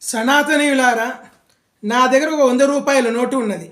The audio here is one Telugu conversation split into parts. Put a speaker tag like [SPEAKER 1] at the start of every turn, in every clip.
[SPEAKER 1] సనాతనీయులారా నా దగ్గర ఒక వంద రూపాయల నోటు ఉన్నది.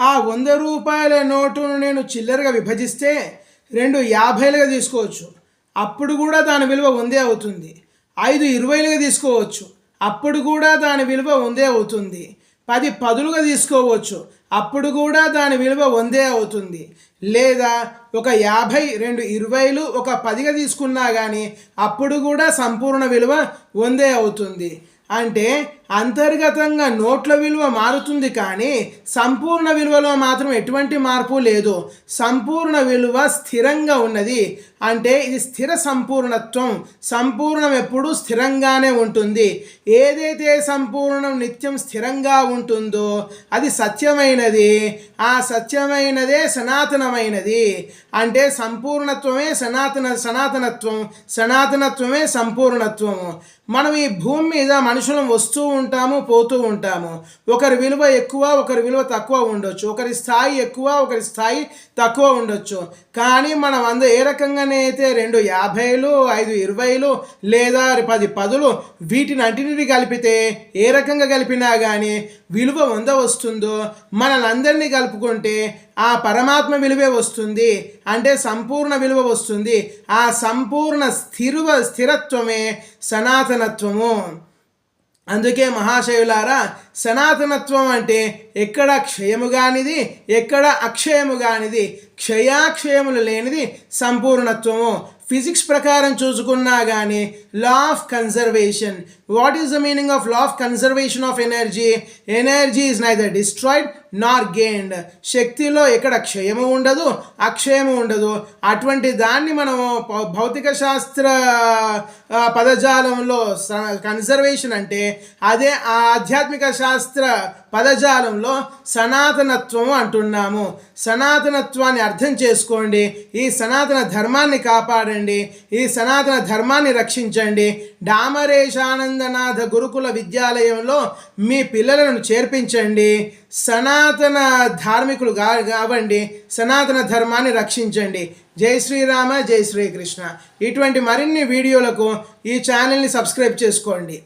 [SPEAKER 1] ఆ వంద రూపాయల నోటును నేను చిల్లరగా విభజిస్తే రెండు యాభైలుగా తీసుకోవచ్చు. అప్పుడు కూడా దాని విలువ వందే అవుతుంది. ఐదు ఇరవైలుగా తీసుకోవచ్చు. అప్పుడు కూడా దాని విలువ వందే అవుతుంది. పది పదులుగా తీసుకోవచ్చు. అప్పుడు కూడా దాని విలువ వందే అవుతుంది. లేదా ఒక యాభై రెండు ఇరవైలు ఒక పదిగా తీసుకున్నా కానీ అప్పుడు కూడా సంపూర్ణ విలువ వందే అవుతుంది. అంటే అంతర్గతంగా నోట్ల విలువ మారుతుంది కానీ సంపూర్ణ విలువలో మాత్రం ఎటువంటి మార్పు లేదు. సంపూర్ణ విలువ స్థిరంగా ఉన్నది. అంటే ఇది స్థిర సంపూర్ణత్వం. సంపూర్ణం ఎప్పుడూ స్థిరంగానే ఉంటుంది. ఏదైతే సంపూర్ణం నిత్యం స్థిరంగా ఉంటుందో అది సత్యమైనది. ఆ సత్యమైనదే సనాతనమైనది. అంటే సంపూర్ణత్వమే సనాతన సనాతనత్వం సనాతనత్వమే సంపూర్ణత్వము. మనం ఈ భూమి మీద మనుషులం వస్తూ ఉంటాము పోతూ ఉంటాము. ఒకరి విలువ ఎక్కువ ఒకరి విలువ తక్కువ ఉండొచ్చు. ఒకరి స్థాయి ఎక్కువ ఒకరి స్థాయి తక్కువ ఉండొచ్చు. కానీ మనం అంద ఏ రకంగానైతే రెండు యాభైలు ఐదు ఇరవైలు లేదా పది పదులు వీటిని అంటిని కలిపితే ఏ రకంగా కలిపినా కానీ విలువ వంద వస్తుందో మనలందరినీ కలుపుకుంటే ఆ పరమాత్మ విలువే వస్తుంది. అంటే సంపూర్ణ విలువ వస్తుంది. ఆ సంపూర్ణ స్థిరువ స్థిరత్వమే సనాతనత్వము. అందుకే మహాశయులారా సనాతనత్వం అంటే ఎక్కడ క్షయము కానిది ఎక్కడ అక్షయము కానిది క్షయాక్షయములు లేనిది సంపూర్ణత్వము. ఫిజిక్స్ ప్రకారం చూసుకున్నా కానీ law of conservation what is the meaning of law of conservation of energy energy is neither destroyed nor gained. శక్తిలో ఎక్కడ క్షయము ఉండదు అక్షయము ఉండదు. అటువంటి దాన్ని మనము భౌతిక శాస్త్ర పదజాలంలో కన్జర్వేషన్ అంటే అదే ఆ ఆధ్యాత్మిక శాస్త్ర పదజాలంలో సనాతనత్వము అంటున్నాము. సనాతనత్వాన్ని అర్థం చేసుకోండి. ఈ సనాతన ధర్మాన్ని కాపాడండి. ఈ సనాతన ధర్మాన్ని రక్షించండి. డామరేశానందనాథ గురుకుల విద్యాలయంలో మీ పిల్లలను చేర్పించండి. సనా సనాతన ధార్మికులు కావండి సనాతన ధర్మాన్ని రక్షించండి. జై శ్రీరామ జై శ్రీకృష్ణ. ఇటువంటి మరిన్ని వీడియోలకు ఈ ఛానల్ని సబ్స్క్రైబ్ చేసుకోండి.